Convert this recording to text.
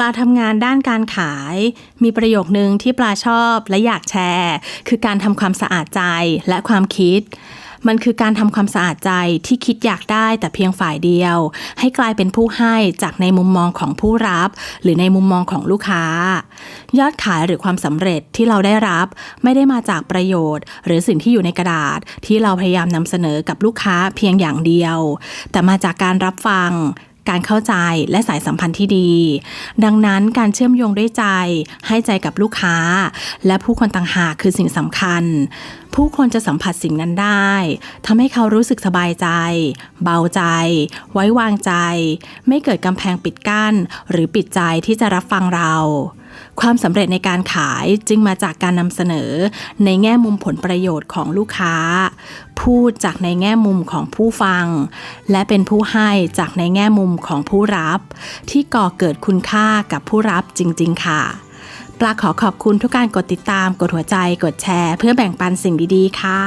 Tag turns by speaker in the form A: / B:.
A: ลาทำงานด้านการขาย มีประโยคนึงที่ปลาชอบและอยากแชร์ คือการทำความสะอาดใจและความคิด มันคือการทำความสะอาดใจที่คิดอยากได้แต่เพียงฝ่ายเดียว ให้กลายเป็นผู้ให้จากในมุมมองของผู้รับ หรือในมุมมองของลูกค้า ยอดขายหรือความสำเร็จที่เราได้รับ ไม่ได้มาจากประโยชน์ หรือสิ่งที่อยู่ในกระดาษที่เราพยายามนำเสนอกับลูกค้าเพียงอย่างเดียว แต่มาจากการรับฟัง การเข้าใจและสายสัมพันธ์ที่ดี ดังนั้นการเชื่อมโยงด้วยใจ ให้ใจกับลูกค้า และผู้คนต่างหากคือสิ่งสำคัญ ผู้คนจะสัมผัสสิ่งนั้นได้ทำให้เขารู้สึกสบายใจ เบาใจ ไว้วางใจ ไม่เกิดกำแพงปิดกั้น หรือปิดใจที่จะรับฟังเรา ความสำเร็จในการขายจึงมาจากการนำเสนอในแง่มุมผลประโยชน์ของลูกค้า พูดจากในแง่มุมของผู้ฟัง และเป็นผู้ให้จากในแง่มุมของผู้รับ ที่ก่อเกิดคุณค่ากับผู้รับจริง ๆ ค่ะปลาขอขอบคุณทุกการกดติดตาม กดหัวใจ กดแชร์ เพื่อแบ่งปันสิ่งดี ๆ ค่ะ